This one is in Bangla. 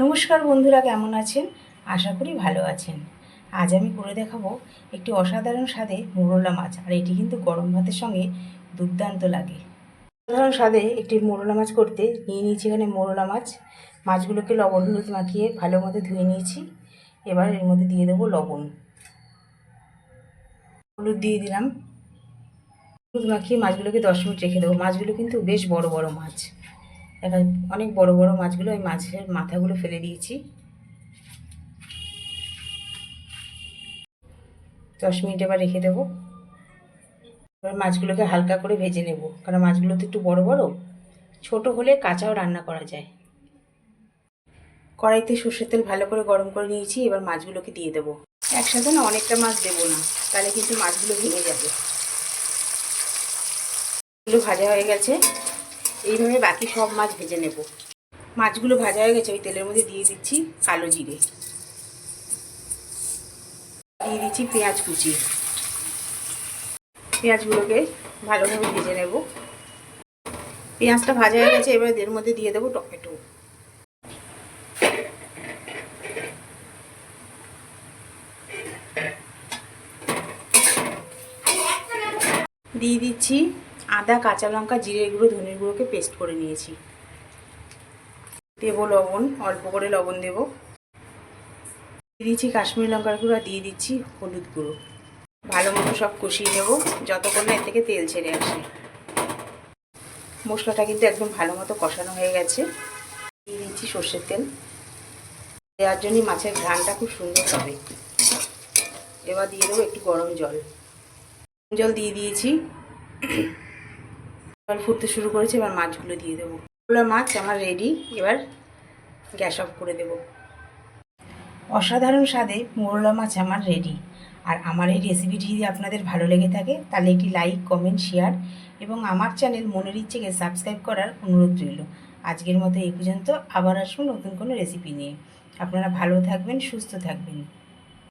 নমস্কার বন্ধুরা, কেমন আছেন? আশা করি ভালো আছেন। আজ আমি করে দেখাবো একটি অসাধারণ স্বাদে মোরলা মাছ, আর এটি কিন্তু গরম ভাতের সঙ্গে দুর্দান্ত লাগে। অসাধারণ স্বাদে একটি মোরলা মাছ করতে নিয়ে নিয়েছি এখানে মোরলা মাছ। মাছগুলোকে লবণ হলুদ মাখিয়ে ভালো মতো ধুয়ে নিয়েছি। এবার এর মধ্যে দিয়ে দেবো লবণ। হলুদ দিয়ে দিলাম। হলুদ মাখিয়ে মাছগুলোকে দশ মিনিট রেখে দেবো। মাছগুলো কিন্তু বেশ বড় বড় মাছ। দেখা অনেক বড় বড় মাছগুলো ওই মাছের মাথাগুলো ফেলে দিয়েছি। দশ মিনিট এবার রেখে দেবো। এবার মাছগুলোকে হালকা করে ভেজে নেব, কারণ মাছগুলো তো একটু বড় বড়, ছোট হলে কাঁচাও রান্না করা যায়। কড়াইতে সর্ষের তেল ভালো করে গরম করে নিয়েছি, এবার মাছগুলোকে দিয়ে দেবো। একসাথে না অনেকটা মাছ দেবো না, তাহলে কিন্তু মাছগুলো ভেঙে যাবে। এগুলো ভাজা হয়ে গেছে এইভাবে বাকি সব মাছ ভেজে নেব। মাছগুলো ভাজা হয়ে গেছে, ওই তেলের মধ্যে দিয়ে দিচ্ছি কালো জিরে। দিয়ে দিচ্ছি পেঁয়াজ কুচি। পেঁয়াজগুলোকে ভালোভাবে ভেজে নেব। পেঁয়াজটা ভাজা হয়ে গেছে, এবার এর মধ্যে দিয়ে দেবো টমেটো। দিয়ে দিচ্ছি আদা, কাঁচা লঙ্কা জিরে গুঁড়ো, ধনের গুঁড়োকে পেস্ট করে নিয়েছি। দেব লবণ, অল্প করে লবণ দেব। দিয়ে দিচ্ছি কাশ্মীরি লঙ্কার গুঁড়ো দিয়ে দিচ্ছি হলুদ গুঁড়ো। ভালো মতো সব কষিয়ে নেব যতক্ষণ না এর থেকে তেল ছেড়ে আসে। মশলাটা কিন্তু একদম ভালো মতো কষানো হয়ে গেছে। দিয়ে দিচ্ছি সর্ষের তেল। দেওয়ার জন্যই মাছের ঘ্রানটা খুব সুন্দর হবে। এবার দিয়ে দেবো একটু গরম জল। জল দিয়ে দিয়েছি। জল ফুটতে শুরু করেছে, এবার মাছগুলো দিয়ে দেবো। ওগুলো মাছ আমার রেডি এবার গ্যাস অফ করে দেব। অসাধারণ স্বাদে মোরলা মাছ আমার রেডি আর আমার এই রেসিপিটি যদি আপনাদের ভালো লেগে থাকে, তাহলে একটি লাইক কমেন্ট শেয়ার এবং আমার চ্যানেল মনের ইচ্ছেকে সাবস্ক্রাইব করার অনুরোধ রইল। আজকের মতো এই পর্যন্ত, আবার আসুন নতুন কোনো রেসিপি নিয়ে। আপনারা ভালো থাকবেন, সুস্থ থাকবেন।